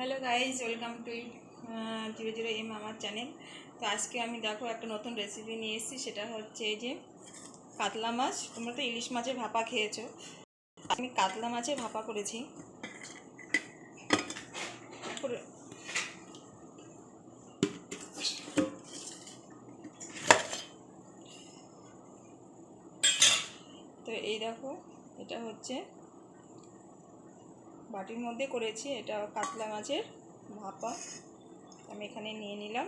Hello guys welcome to zero zero M আমার channel. তো আজকে আমি দেখো একটা নতুন রেসিপি নিয়ে এসেছি, সেটা হচ্ছে এই যে কাতলা মাছ। তোমরা তো ইলিশ মাছের ভাপা খেয়েছো। আমি কাতলা মাছের ভাপা করেছি। করে- তো এই দেখো, এটা হচ্ছে বাটির মধ্যে করেছি এটা কাতলা মাছের ভাপা। আমি এখানে নিয়ে নিলাম।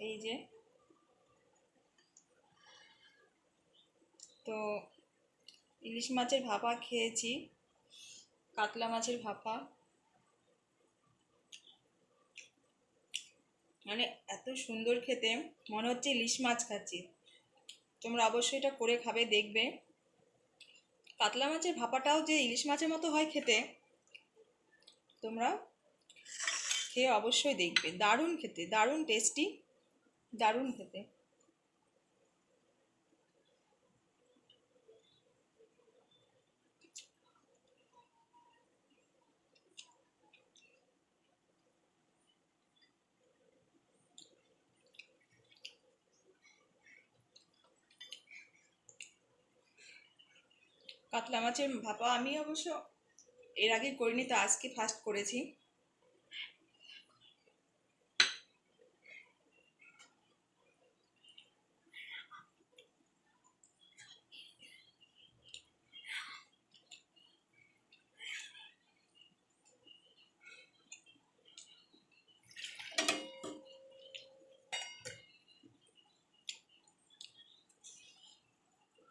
এই যে। তো ইলিশ মাছের ভাপা খেয়েছি, কাতলা মাছের ভাপা। মানে এত সুন্দর খেতে, মনে হচ্ছে ইলিশ মাছ খাচ্ছি। তোমরা অবশ্যই এটা করে খাবে, দেখবে। কাতলা মাছের ভাপাটাও যে ইলিশ মাছের মতো হয় খেতে, তোমরা খেয়ে অবশ্যই দেখবে। দারুণ খেতে, দারুণ টেস্টি দারুণ খেতে। কাতলা মাছের ভাপা আমি অবশ্য এর আগে করিনি তো আজকে ফার্স্ট করেছি।